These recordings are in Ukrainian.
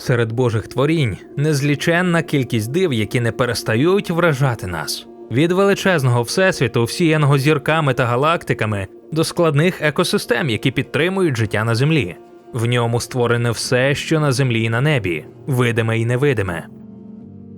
Серед Божих творінь незліченна кількість див, які не перестають вражати нас. Від величезного всесвіту, всіяного зірками та галактиками, до складних екосистем, які підтримують життя на землі. В ньому створене все, що на землі і на небі, видиме і невидиме.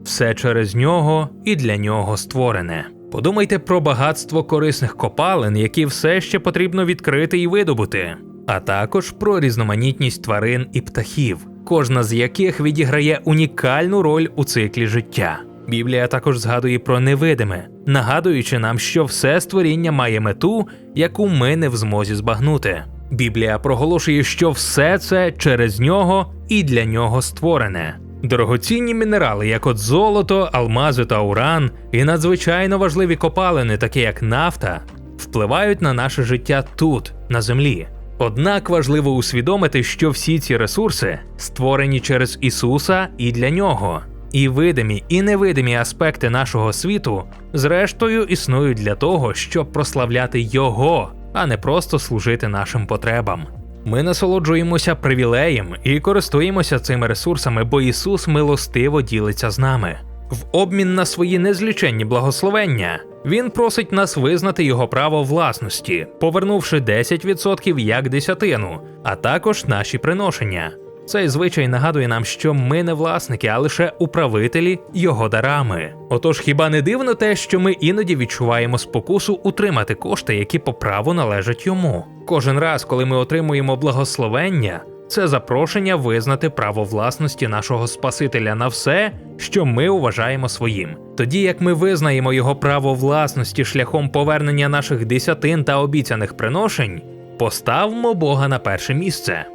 Все через нього і для нього створене. Подумайте про багатство корисних копалин, які все ще потрібно відкрити і видобути, а також про різноманітність тварин і птахів, кожна з яких відіграє унікальну роль у циклі життя. Біблія також згадує про невидиме, нагадуючи нам, що все створіння має мету, яку ми не в змозі збагнути. Біблія проголошує, що все це через нього і для нього створене. Дорогоцінні мінерали, як от золото, алмази та уран, і надзвичайно важливі копалини, такі як нафта, впливають на наше життя тут, на землі. Однак важливо усвідомити, що всі ці ресурси створені через Ісуса і для нього. І видимі, і невидимі аспекти нашого світу, зрештою, існують для того, щоб прославляти Його, а не просто служити нашим потребам. Ми насолоджуємося привілеєм і користуємося цими ресурсами, бо Ісус милостиво ділиться з нами. В обмін на свої незліченні благословення Він просить нас визнати його право власності, повернувши 10% як десятину, а також наші приношення. Цей звичай нагадує нам, що ми не власники, а лише управителі його дарами. Отож, хіба не дивно те, що ми іноді відчуваємо спокусу утримати кошти, які по праву належать йому. Кожен раз, коли ми отримуємо благословення, це запрошення визнати право власності нашого Спасителя на все, що ми вважаємо своїм. Тоді як ми визнаємо його право власності шляхом повернення наших десятин та обіцяних приношень, поставмо Бога на перше місце.